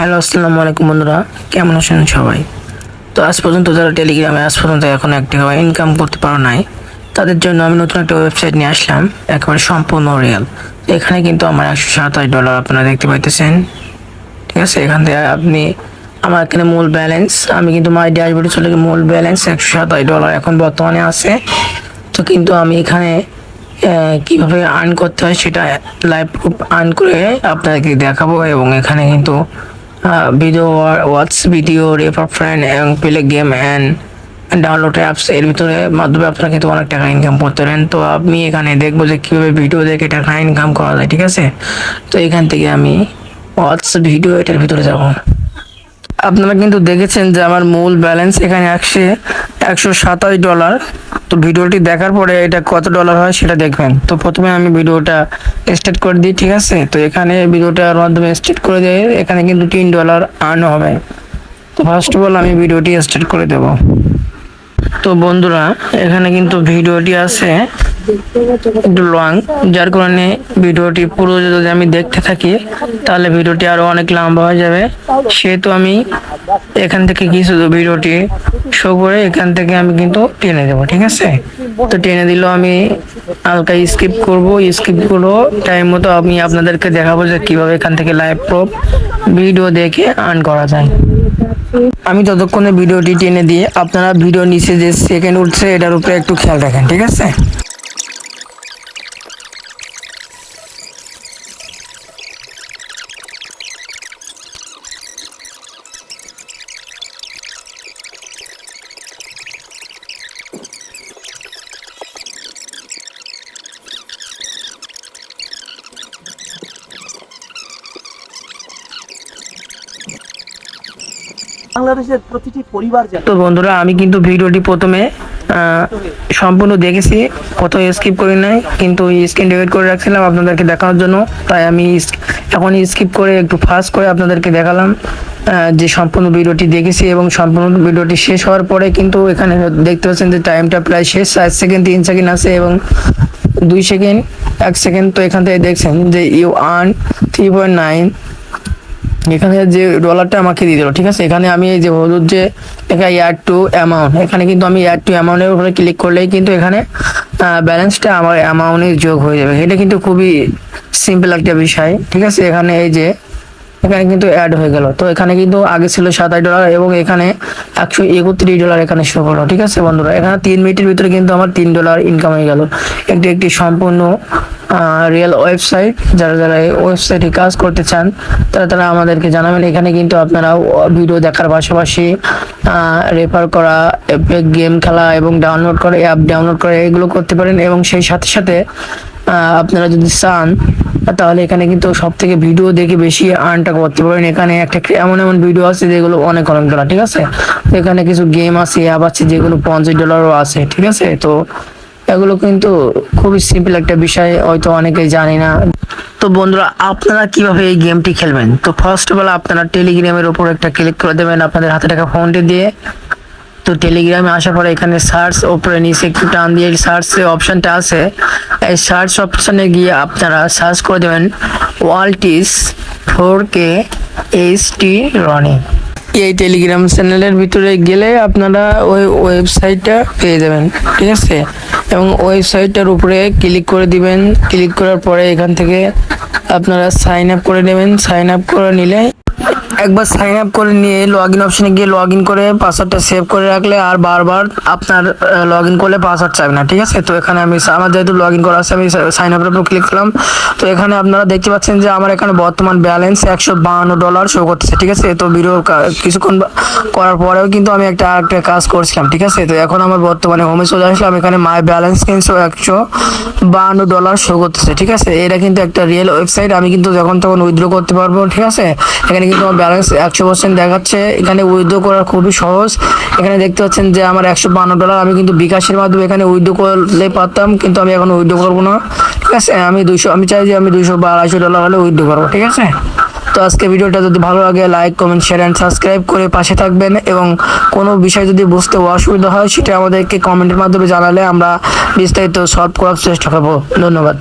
Hello, আসসালামু আলাইকুম বন্ধুরা। কেমন আছেন সবাই? তো আজ পর্যন্ত যারা টেলিগ্রামে আজ পর্যন্ত এখন এক টাকা ইনকাম করতে পারো নাই, তাদের জন্য আমি নতুন একটা ওয়েবসাইট নিয়ে আসলাম, একেবারে সম্পূর্ণ রিয়েল এখানে কিন্তু আমার একশো সাতাশ ডলার আপনারা দেখতে পাইতেছেন। ঠিক আছে? এখান থেকে আপনি আমার এখানে মূল ব্যালেন্স আমি কিন্তু মাই ড্যাশবোর্ডে চলে গিয়ে মূল ব্যালেন্স একশো সাতাশ ডলার এখন বর্তমানে আছে। তো কিন্তু আমি এখানে কীভাবে আর্ন করতে হয় সেটা লাইভ প্রুফ আর্ন করে আপনাদেরকে দেখাবো এবং এখানে কিন্তু video watch video refer friend এবং play game and download apps এর ভিতরে মাধ্যমে আপনারা কিন্তু অনেক টাকা ইনকাম করতে পারেন। তো আমি এখানে দেখব যে কীভাবে ভিডিও দেখে টাকা ইনকাম করা যায়, ঠিক আছে? তো এখান থেকে আমি ওয়াটস ভিডিও এটার ভিতরে যাব। আপনারা কিন্তু দেখেছেন যে আমার মূল ব্যালেন্স এখানে একশো একশো সাতাশ ডলার। তো ভিডিওটি দেখার পরে এটা কত ডলার হয় সেটা দেখবেন। তো প্রথমে আমি ভিডিওটা স্টার্ট করে দিই, ঠিক আছে? তো এখানে ভিডিওটার মাধ্যমে স্টার্ট করে দিয়ে এখানে কিন্তু তিন ডলার আর্ন হবে। তো ফার্স্ট অফ অল আমি ভিডিওটি স্টার্ট করে দেব। তো বন্ধুরা, এখানে কিন্তু ভিডিওটি আছে। লং যার কারণে ভিডিওটি পুরো যদি আমি দেখতে থাকি, তাহলে ভিডিওটি আরও অনেক লম্বা হয়ে যাবে। সেহেতু আমি এখান থেকে কিছু ভিডিওটি শো করে এখান থেকে আমি কিন্তু টেনে দেবো, ঠিক আছে? তো টেনে দিলেও আমি হালকা স্কিপ করব। স্কিপ করব টাইম মতো আমি আপনাদেরকে দেখাবো যে কীভাবে এখান থেকে লাইভ প্রপ ভিডিও দেখে আর্ন করা যায়। আমি ততক্ষণে ভিডিওটি টেনে দিয়ে আপনারা ভিডিও নিচে যে সেকেন্ড উঠছে, এটার উপরে একটু খেয়াল রাখেন, ঠিক আছে? বাংলাদেশের প্রতিটি পরিবার তো বন্ধুরা, আমি কিন্তু ভিডিওটি প্রথমে সম্পূর্ণ দেখেছি। কোথাও স্কিপ করি নাই, কিন্তু স্ক্রিন রেকর্ড করে রাখছিলাম আপনাদেরকে দেখানোর জন্য। তাই আমি এখন স্কিপ করে একটু ফাস্ট করে আপনাদেরকে দেখালাম যে সম্পূর্ণ ভিডিওটি দেখেছি এবং সম্পূর্ণ ভিডিওটি শেষ হওয়ার পরে কিন্তু এখানে দেখতে পাচ্ছেন যে টাইমটা প্রায় শেষ। চার সেকেন্ড তিন সেকেন্ড আছে এবং দুই সেকেন্ড এক সেকেন্ড তো এখান থেকে দেখছেন যে you earn three point nine এখানে যে ডলারটা আমাকে দিয়ে দিল, ঠিক আছে? এখানে আমি এই যে হলুদ যে এখানে অ্যাড টু অ্যামাউন্ট এখানে কিন্তু আমি অ্যাড টু অ্যামাউন্টের উপরে ক্লিক করলেই কিন্তু এখানে ব্যালেন্সটা আমার অ্যামাউন্টে যোগ হয়ে যাবে। এটা কিন্তু খুবই সিম্পল একটা বিষয়, ঠিক আছে? এখানে এই যে, এখানে কিন্তু অ্যাড হয়ে গেল। তো এখানে কিন্তু আগে ছিল সাত আট ডলার এবং এখানে একশো একত্রিশ ডলার এখানে শো করল, ঠিক আছে বন্ধুরা? এখানে তিন মিনিটের ভিতরে কিন্তু আমার তিন ডলার ইনকাম হয়ে গেল। একটি একটি সম্পূর্ণ রিয়েল ওয়েবসাইট যারা যারা এই ওয়েবসাইটে কাজ করতে চান, তারা তারা আমাদেরকে জানাবেন। এখানে কিন্তু আপনারা ভিডিও দেখার পাশাপাশি রেফার করা গেম খেলা এবং ডাউনলোড করা অ্যাপ ডাউনলোড করা, এগুলো করতে পারেন এবং সেই সাথে সাথে আপনারা যদি চান, তাহলে এখানে কিন্তু সব থেকে ভিডিও দেখে বেশি আর্নটা করতে পারেন এখানে একটা এমন এমন ভিডিও আছে যেগুলো অনেক অনেক ডলার ঠিক আছে? এখানে কিছু গেম আছে অ্যাপ আছে, যেগুলো পঞ্চাশ ডলারও আছে, ঠিক আছে? তো এগুলো কিন্তু খুবই সিম্পল একটা বিষয়, হয়তো অনেকেই জানি না। তো বন্ধুরা, আপনারা কীভাবে এই গেমটি খেলবেন? তো ফার্স্ট অফ অল আপনারা টেলিগ্রামের উপর একটা ক্লিক করে দেবেন, আপনাদের হাতে টাকা ফোনটি দিয়ে। তো টেলিগ্রামে আসার পরে এখানে সার্চ ওপরে নিচে একটু টান দিয়ে সার্চ অপশনটা আছে। এই সার্চ অপশনে গিয়ে আপনারা সার্চ করে দেবেন ওয়ালটিস four K H T Rony এই টেলিগ্রাম চ্যানেলের ভিতরে গেলে আপনারা ওই ওয়েবসাইটটা পেয়ে যাবেন, ঠিক আছে? এবং ওয়েবসাইটটার উপরে ক্লিক করে দিবেন। ক্লিক করার পরে এখান থেকে আপনারা সাইন আপ করে নেবেন। সাইন আপ করে নিলে একবার সাইন আপ করে নিয়ে লগ ইন অপশনে গিয়ে লগ ইন করে পাসওয়ার্ডটা সেভ করে রাখলে আর বারবার আপনার লগ ইন করলে পাসওয়ার্ড চাইবে না, ঠিক আছে? তো এখানে আমি আমার যেহেতু লগ ইন করা আছে, আমি সাইন আপের উপর ক্লিক করলাম। তো এখানে আপনারা দেখতে পাচ্ছেন যে আমার এখানে বর্তমান ব্যালেন্স একশো বাহান্ন ডলার শো করতেছে, ঠিক আছে? তো ভিডিও কিছুক্ষণ করার পরেও কিন্তু আমি একটা, আরেকটা কাজ করছিলাম, ঠিক আছে? তো এখন আমার বর্তমানে হোমে চলে আসলাম, এখানে মাই ব্যালেন্স কিন্তু একশো বাহান্ন ডলার শো করতেছে, ঠিক আছে? এটা কিন্তু একটা রিয়েল ওয়েবসাইট আমি কিন্তু যখন তখন উইথড্র করতে পারব, ঠিক আছে? এখানে কিন্তু আমার ব্যালেন্স একশো পার্সেন্ট দেখাচ্ছে। এখানে উইথড্র করা খুবই সহজ। এখানে দেখতে পাচ্ছেন যে আমার একশো বান্ন ডলার আমি কিন্তু বিকাশের মাধ্যমে এখানে উইথড্র করলে পারতাম, কিন্তু আমি এখন উইথড্র করব না। ঠিক আছে? আমি দুইশো, আমি চাই যে আমি দুইশো বা আড়াইশো ডলার হলে উইথড্র করব, ঠিক আছে? তো আজকে ভিডিওটা যদি ভালো লাগে like comment share and subscribe করে পাশে থাকবেন। এবং কোনো বিষয় যদি বুঝতে অসুবিধা হয়, সেটা আমাদেরকে কমেন্টের মাধ্যমে জানালে আমরা বিস্তারিত সলভ করার চেষ্টা করব। ধন্যবাদ।